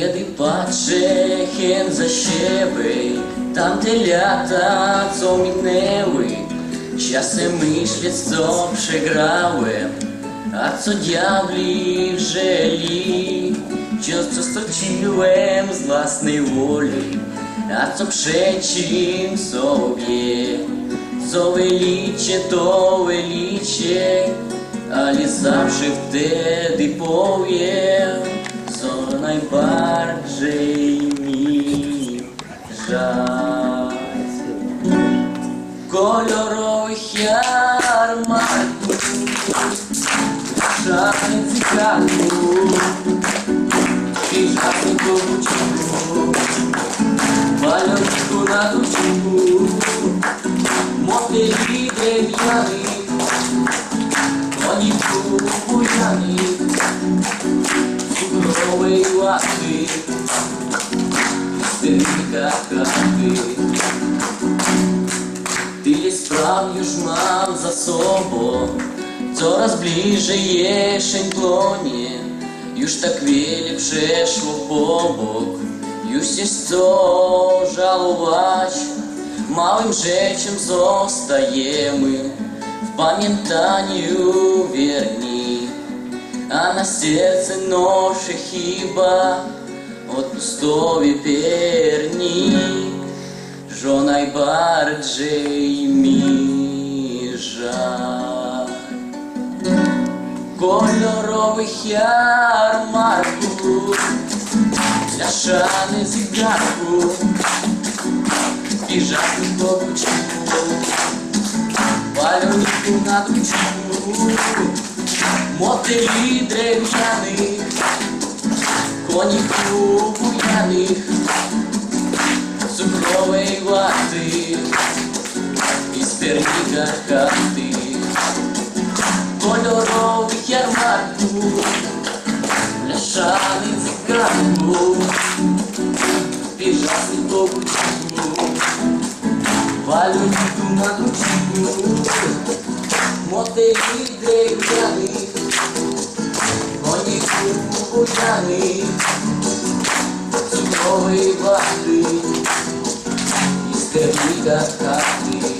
Kiedy patrzę hen za siebie, tam te lata, co minęły, Часem myślę, co przegrałem, a co diabliżeli, Często straciłem z własnej woli, a co przeciw sobie, co wyliczę, to wyliczę, ale zawsze wtedy powiem найbardziej mi żal. Кольорових ярмарків, шани цікаву, і жарну ковчу, малючку на душку, мотиві дерев'яних, вони буяних. плоды Ты не как ты Ти справжню ж мав за собою, Coraz bliżej jesień płonie Już tak wiele przeszło pobok Już jest co żałować Małym życiem zostajemy W pamiętaniu wierni А на сердце ноши хиба От пустові перні Жонай барджей мій жаль Кольорових ярмарку Ляшани зігарку Біжати по кучу Палюнку на кучу мотелі дерев'яних, конів купуяних, цукрової вати, і сперніка хати, кольорових ярмарку, пляшаний цікаву, піжасний побутку, валюні туману чіпу, мотелі дерев'яних, новий плати, і стерні до хати.